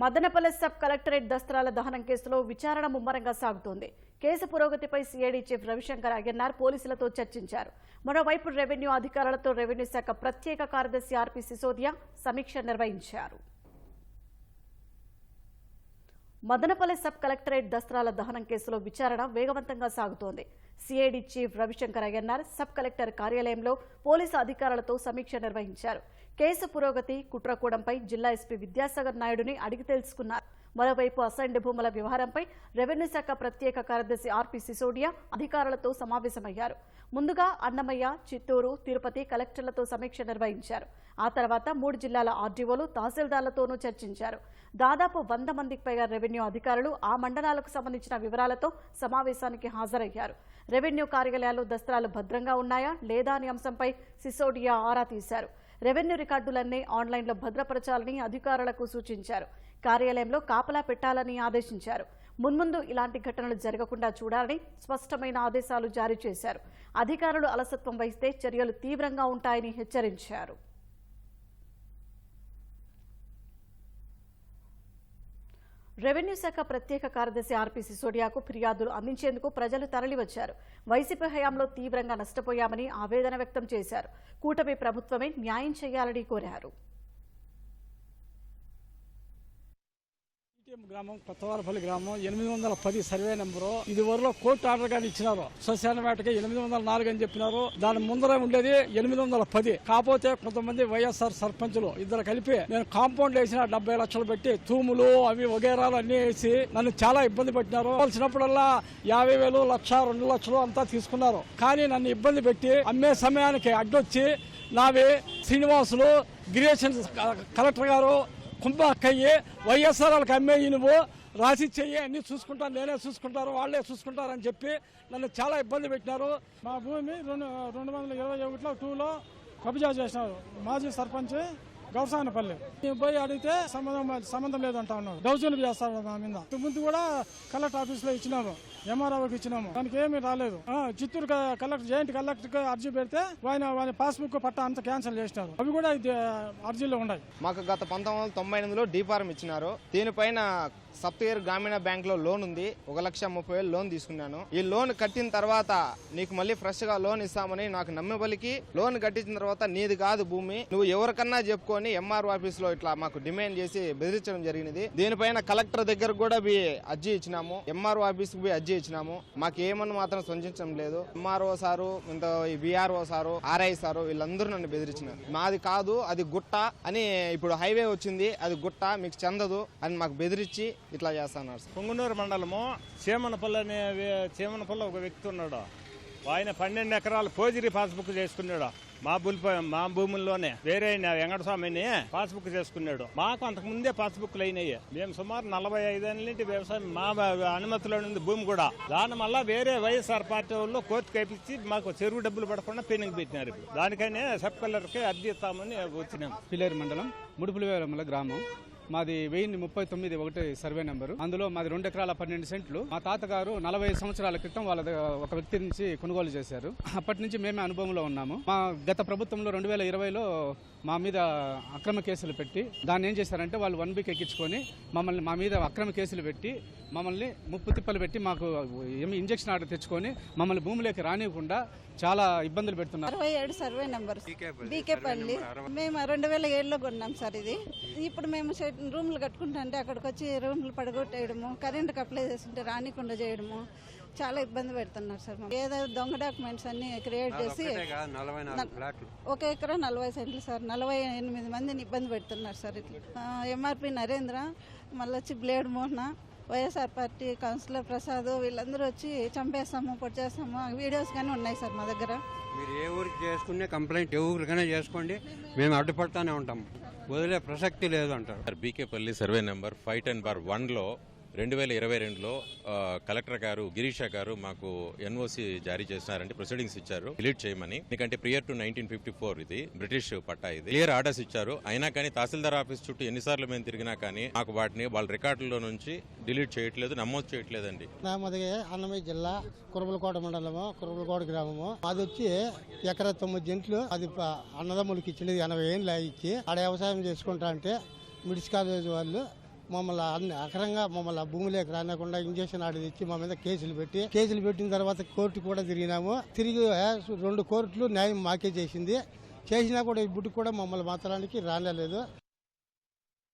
Madanapalle sub collectorate దస్త్రాల దహనం కేసులో విచారణ ముమ్మరంగా సాగుతోంది. కేసు పురోగతిపై సీఐడీ చీఫ్ రవిశంకర్ అయ్యన్నార్ పోలీసులతో చర్చించారు. మరోవైపు రెవెన్యూ అధికారులతో రెవెన్యూ శాఖ ప్రత్యేక కార్యదర్శి ఆర్పి సిసోదియా సమీక్ష నిర్వహించారు. మదనపల్లె సబ్ కలెక్టరేట్ దస్త్రాల దహనం కేసులో విచారణ వేగవంతంగా సాగుతోంది. CID chief Ravishankar Ayyannar sub collector కార్యాలయంలో పోలీసు అధికారులతో సమీక్ష నిర్వహించారు. కేసు పురోగతి కుట్రకూడంపై జిల్లా ఎస్పీ విద్యాసాగర్ నాయుడుని అడిగి తెలుసుకున్నారు. మరోవైపు అసైన్డ్ భూముల వ్యవహారంపై రెవెన్యూ శాఖ ప్రత్యేక కార్యదర్శి ఆర్పి సిసోడియా అధికారులతో సమావేశమయ్యారు. ముందుగా అన్నమయ్య చిత్తూరు తిరుపతి కలెక్టర్లతో సమీక్ష నిర్వహించారు. ఆ తర్వాత మూడు జిల్లాల ఆర్డీఓలు తహసీల్దార్లతోనూ చర్చించారు. దాదాపు వంద మందికి పైగా రెవెన్యూ అధికారులు ఆ మండలాలకు సంబంధించిన వివరాలతో సమావేశానికి హాజరయ్యారు. రెవెన్యూ కార్యాలయాలు దస్త్రాలు భద్రంగా ఉన్నాయా లేదా అనే అంశంపై సిసోడియా ఆరా తీశారు. రెవెన్యూ రికార్డులన్నీ ఆన్లైన్లో భద్రపరచాలని అధికారులకు సూచించారు. కార్యాలయంలో కాపలా పెట్టాలని ఆదేశించారు. మున్ముందు ఇలాంటి ఘటనలు జరగకుండా చూడాలని స్పష్టమైన ఆదేశాలు జారీ చేశారు. అధికారులు అలసత్వం వహిస్తే చర్యలు తీవ్రంగా ఉంటాయని హెచ్చరించారు. రెవెన్యూ శాఖ ప్రత్యేక కార్యదర్శి ఆర్పి సిసోడియాకు ఫిర్యాదులు అందించేందుకు ప్రజలు తరలివచ్చారు. వైసీపీ హయాంలో తీవ్రంగా నష్టపోయామని ఆవేదన వ్యక్తం చేశారు. కూటమి ప్రభుత్వమే న్యాయం చేయాలని కోరారు. ఈటీఎం గ్రామం కొత్తవారపల్లి గ్రామం ఎనిమిది వందల పది సర్వే నెంబరు. ఇది వరలో కోర్టు ఆర్డర్ గాని ఇచ్చినారు. శ్మశాన వేటకి ఎనిమిది వందల నాలుగు అని చెప్పినారు. దాని ముందర ఉండేది ఎనిమిది వందల పది. కాకపోతే కొంతమంది వైఎస్ఆర్ సర్పంచులు ఇద్దరు కలిపి నేను కాంపౌండ్ వేసిన డెబ్బై లక్షలు పెట్టి తూములు అవి వగేరాలు అన్ని వేసి నన్ను చాలా ఇబ్బంది పెట్టినారు. వచ్చినప్పుడల్లా యాభై వేలు లక్ష రెండు లక్షలు అంతా తీసుకున్నారు. కానీ నన్ను ఇబ్బంది పెట్టి అమ్మే సమయానికి అడ్డొచ్చి నావి శ్రీనివాసులు గిరీషన్ కలెక్టర్ గారు కుంభక్కయ్యి వైఎస్ఆర్ వాళ్ళకి అమ్మేయి నువ్వు రాసి చెయ్యి అన్ని చూసుకుంటాను నేనే చూసుకుంటారు వాళ్ళే చూసుకుంటారని చెప్పి నన్ను చాలా ఇబ్బంది పెట్టినారు. మా భూమి రెండు రెండు వందల ఇరవై ఒకటిలో టూలో కబ్జా చేసినారు మాజీ సర్పంచ్ గౌసానపల్లి. మేము పోయి అడిగితే సంబంధం సంబంధం లేదంటా ఉన్నాడు డౌజన్లు చేస్తారు మా మీద. ముందు కూడా కలెక్టర్ ఆఫీస్లో ఇచ్చినాము ఎంఆర్ఓకి ఇచ్చినాము. దానికి ఏమీ రాలేదు. చిత్తూరు కలెక్టర్ జాయింట్ కలెక్టర్ అర్జీ పెడితే ఆయన వాళ్ళ పాస్బుక్ పట్టా అంతా క్యాన్సిల్ చేసినారు. అవి కూడా అర్జీలో ఉన్నాయి. మాకు గత పంతొమ్మిది వందల తొంభై ఎనిమిదిలో డీ ఇచ్చినారు. దీనిపైన సప్తగిరి గ్రామీణ బ్యాంక్లో లోన్ ఉంది. ఒక లక్ష ముప్పై వేలు లోన్ తీసుకున్నాను. ఈ లోన్ కట్టిన తర్వాత నీకు మళ్ళీ ఫ్రెష్గా లోన్ ఇస్తామని నాకు నమ్మబలికి లోన్ కట్టించిన తర్వాత నీది కాదు భూమి. నువ్వు ఎవరికన్నా చెప్పుకొని ఎంఆర్ఓ ఆఫీస్లో ఇట్లా మాకు డిమాండ్ చేసి బెదిరించడం జరిగినది. దీనిపైన కలెక్టర్ దగ్గర కూడా అర్జీ ఇచ్చినాము. ఎంఆర్ఓ ఆఫీస్కి అర్జీ ఇచ్చినాము. మాకు ఏమని మాత్రం స్పందించడం లేదు. ఎంఆర్ఓ సారు ఇంత ఈ బీఆర్ఓ సారు ఆర్ఐ సారు వీళ్ళందరూ నన్ను బెదిరించినారు. మాది కాదు అది గుట్ట అని ఇప్పుడు హైవే వచ్చింది. అది గుట్ట మీకు చెందదు అని మాకు బెదిరించి ఇట్లా చేస్తున్నారు పొంగునూరు మండలము చీమనపల్లి అనే వే- చీమనపల్లి ఒక వ్యక్తి ఉన్నాడు. ఆయన పన్నెండు ఎకరాలు ఫోజరీ పాస్బుక్ చేసుకున్నాడు. మా భూమి మా భూముల్లోనే. వేరే వెంకటస్వామిని పాస్బుక్ చేసుకున్నాడు. మాకు అంతకు ముందే పాస్బుక్లు అయినాయి. మేము సుమారు నలభై ఐదేళ్ళ నుండి వ్యవసాయం మా అనుమతిలో ఉంది భూమి కూడా. దాని వల్ల వేరే వైఎస్ఆర్ పార్టీ వాళ్ళు కోర్టు వేపించి మాకు చెరువు డబ్బులు పడకుండా పెనుకు పెట్టినారు దానికైనా సబ్ కలర్కి అర్జీ ఇస్తామని వచ్చినాం. పిల్లేరు మండలం ముడుపులవేలమల గ్రామం. మాది వెయ్యి ముప్పై తొమ్మిది ఒకటి సర్వే నెంబరు. అందులో మాది రెండు ఎకరాల పన్నెండు సెంట్లు. మా తాతగారు నలభై సంవత్సరాల క్రితం వాళ్ళ ఒక వ్యక్తి నుంచి కొనుగోలు చేశారు. అప్పటి నుంచి మేమే అనుభవంలో ఉన్నాము. మా గత ప్రభుత్వంలో రెండు వేల ఇరవైలో మా మీద అక్రమ కేసులు పెట్టి దాన్ని ఏం చేశారంటే వాళ్ళు వన్ వీక్ ఎక్కించుకొని మమ్మల్ని మా మీద అక్రమ కేసులు పెట్టి మమ్మల్ని ముప్పు తిప్పలు పెట్టి మాకు ఏమి ఇంజక్షన్ ఆర్డర్ తెచ్చుకొని మమ్మల్ని భూమిలోకి రానివ్వకుండా చాలా ఇబ్బందులు పెడుతున్నారు. అరవై ఏడు సర్వే నెంబర్ బీకేపల్లి మేము రెండు వేల ఏడులో కొన్నాం సార్ ఇది. ఇప్పుడు మేము రూమ్లు కట్టుకుంటుంటే అక్కడికి వచ్చి రూమ్లు పడగొట్టేయడము కరెంట్కి అప్లై చేస్తుంటే రానికుండా చేయడము చాలా ఇబ్బంది పెడుతున్నారు సార్. ఏదో దొంగ డాక్యుమెంట్స్ అన్ని క్రియేట్ చేసి ఒక ఎకరా నలభై సెంట్లు సార్. నలభై ఎనిమిది మందిని ఇబ్బంది పెడుతున్నారు సార్ ఇట్లా ఎంఆర్పి నరేంద్ర మళ్ళీ వచ్చి blade Mohana YSR party councillor Prasad వీళ్ళందరూ వచ్చి చంపేస్తాము పొట్టేస్తాము ఆ వీడియోస్ కానీ ఉన్నాయి సార్ మా దగ్గర. మీరు ఏ ఊరికి చేసుకునే కంప్లైంట్ ఏ ఊరికైనా చేసుకోండి. మేము అడ్డుపడతానే ఉంటాం. వదిలే ప్రసక్తి లేదు అంటారు. Sir BKPalli survey number five ten bar వన్లో రెండు వేల ఇరవై రెండులో కలెక్టర్ గారు గిరీష గారు మాకు ఎన్ఓసి జారీ చేసినారంటే ప్రొసీడింగ్స్ ఇచ్చారు. డిలీట్ చేయమని. ఎందుకంటే prior to nineteen fifty four ఇది బ్రిటిష్ పట్టా ఇది. క్లియర్ ఆర్డర్స్ ఇచ్చారు. అయినా కానీ తహసీల్దార్ ఆఫీస్ చుట్టూ ఎన్నిసార్లు మేము తిరిగినా కానీ మాకు వాటిని వాళ్ళ రికార్డుల్లో నుంచి డిలీట్ చేయట్లేదు నమోదు చేయట్లేదండి. అన్నమయ్య జిల్లా కురబలకోట మండలము కురబలకోట గ్రామము. అది వచ్చి ఎకర తొమ్మిది జంట్లు అది అన్నదమ్ములకి ఇచ్చినది ఎనభై ఏళ్ళు ఇచ్చి ఆడ వ్యవసాయం చేసుకుంటా అంటే మిడిస్ కాలేజ్ వాళ్ళు మమ్మల్ని అన్ని అక్రంగా మమ్మల్ని భూమిలోకి రానకుండా ఇంజక్షన్ ఆడి తెచ్చి మా మీద కేసులు పెట్టి కేసులు పెట్టిన తర్వాత కోర్టు కూడా తిరిగినాము. తిరిగి రెండు కోర్టులు న్యాయం మాకే చేసింది. చేసినా కూడా ఈ బుడ్డు కూడా మమ్మల్ని మాత్రానికి రానేలేదు